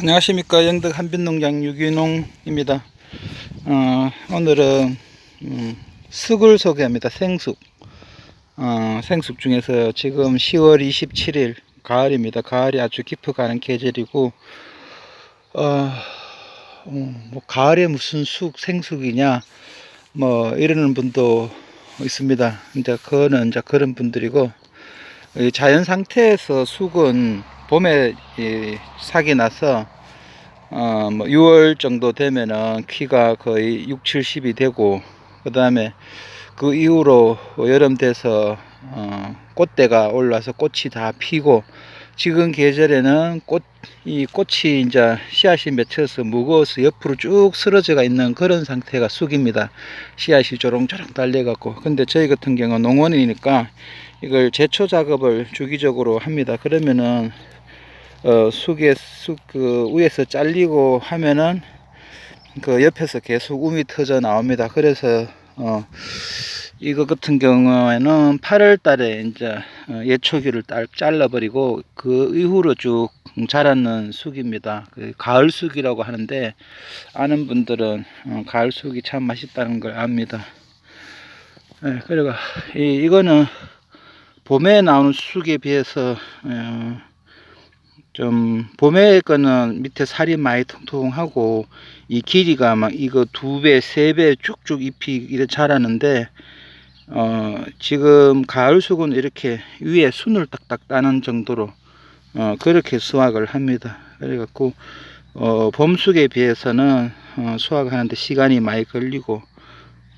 안녕하십니까 영덕 한빛농장 유기농입니다. 어, 오늘은 음, 쑥을 소개합니다. 생쑥. 어, 생쑥 중에서 지금 10월 27일 가을입니다. 가을이 아주 깊어가는 계절이고 어, 음, 뭐 가을에 무슨 쑥 생쑥이냐 뭐 이러는 분도 있습니다. 이제 그거는 이제 그런 분들이고 이 자연 상태에서 쑥은 봄에 이 삭이 나서 어, 뭐 6월 정도 되면은 키가 거의 6, 70이 되고 그 다음에 그 이후로 여름 돼서 어, 꽃대가 올라서 꽃이 다 피고 지금 계절에는 꽃, 이 꽃이 이제 씨앗이 맺혀서 무거워서 옆으로 쭉 쓰러져가 있는 그런 상태가 쑥입니다. 씨앗이 조롱조롱 달려갖고. 근데 저희 같은 경우는 농원이니까 이걸 제초 작업을 주기적으로 합니다. 그러면은 어, 쑥에 쑥 그 위에서 잘리고 하면은 그 옆에서 계속 um이 터져 나옵니다. 그래서 어, 이거 같은 경우에는 8월 달에 이제 어, 예초기를 딸- 잘라버리고 그 이후로 쭉 자라는 쑥입니다. 그 가을 쑥이라고 하는데 아는 분들은 어, 가을 쑥이 참 맛있다는 걸 압니다. 예, 그리고 이, 이거는 봄에 나오는 쑥에 비해서 어, 좀 봄에 거는 밑에 살이 많이 통통하고 이 길이가 막 이거 두 배, 세 배 쭉쭉 잎이 이렇게 자라는데 어 지금 가을 쑥은 이렇게 위에 순을 딱딱 따는 정도로 어 그렇게 수확을 합니다. 그래갖고 어 봄쑥에 비해서는 어 수확하는데 시간이 많이 걸리고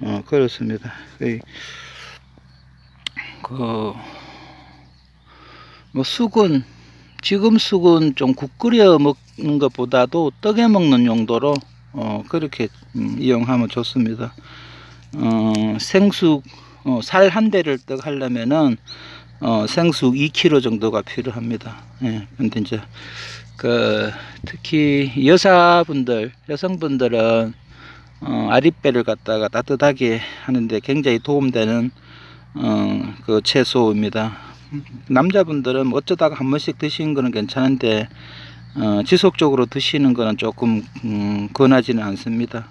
어 그렇습니다. 그, 그, 뭐 쑥은 지금 쑥은 좀 국 끓여 먹는 것보다도 떡에 먹는 용도로 어, 그렇게 음, 이용하면 좋습니다. 어, 생쑥 어, 살 한 대를 떡 하려면은 어, 생쑥 2kg 정도가 필요합니다. 예, 근데 이제 그 특히 여자분들 여성분들은 어, 아랫배를 갖다가 따뜻하게 하는데 굉장히 도움되는 어, 그 채소입니다. 남자분들은 뭐 어쩌다가 한 번씩 드시는 거는 괜찮은데 어, 지속적으로 드시는 거는 조금 음, 권하지는 않습니다.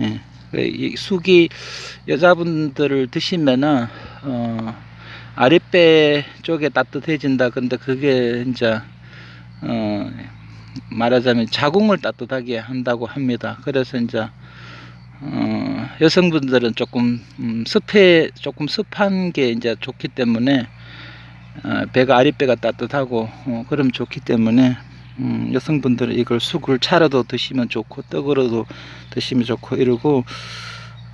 예. 그이 쑥이 여자분들을 드시면은 어, 아랫배 쪽에 따뜻해진다. 근데 그게 이제 어, 말하자면 자궁을 따뜻하게 한다고 합니다. 그래서 이제 어, 여성분들은 조금 음, 습해 조금 습한 게 이제 좋기 때문에 어, 배가 아랫배가 따뜻하고 어, 그럼 좋기 때문에 음, 여성분들은 이걸 쑥을 차려도 드시면 좋고 떡으로도 드시면 좋고 이러고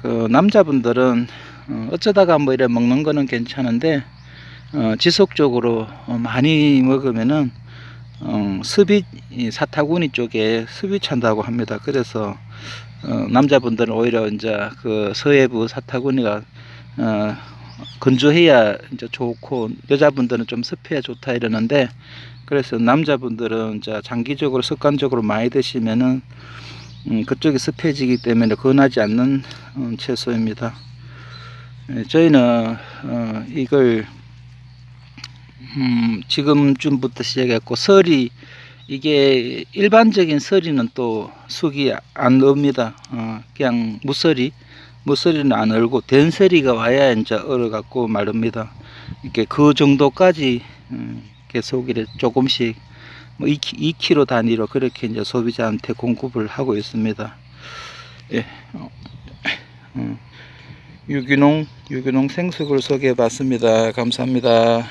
그 남자분들은 어, 어쩌다가 뭐 이래 먹는 거는 괜찮은데 어, 지속적으로 어, 많이 먹으면은 어, 습이 이 사타구니 쪽에 습이 찬다고 합니다. 그래서 어, 남자분들은 오히려 이제 그 서해부 사타구니가 어, 건조해야 이제 좋고 여자분들은 좀 습해야 좋다 이러는데 그래서 남자분들은 이제 장기적으로 습관적으로 많이 드시면은 음, 그쪽이 습해지기 때문에 권하지 않는 음, 채소입니다. 예, 저희는 어, 이걸 음, 지금쯤부터 시작했고 설이 이게 일반적인 설이는 또 숙이 안 옵니다. 어, 그냥 무설이 무설이는 안 얼고 된설이가 와야 이제 얼어갖고 마릅니다. 이렇게 그 정도까지 음, 계속 이렇게 조금씩 뭐 2, k g 단위로 그렇게 이제 소비자한테 공급을 하고 있습니다. 예, 어, 음, 유기농 유기농 생숙을 소개해 봤습니다. 감사합니다.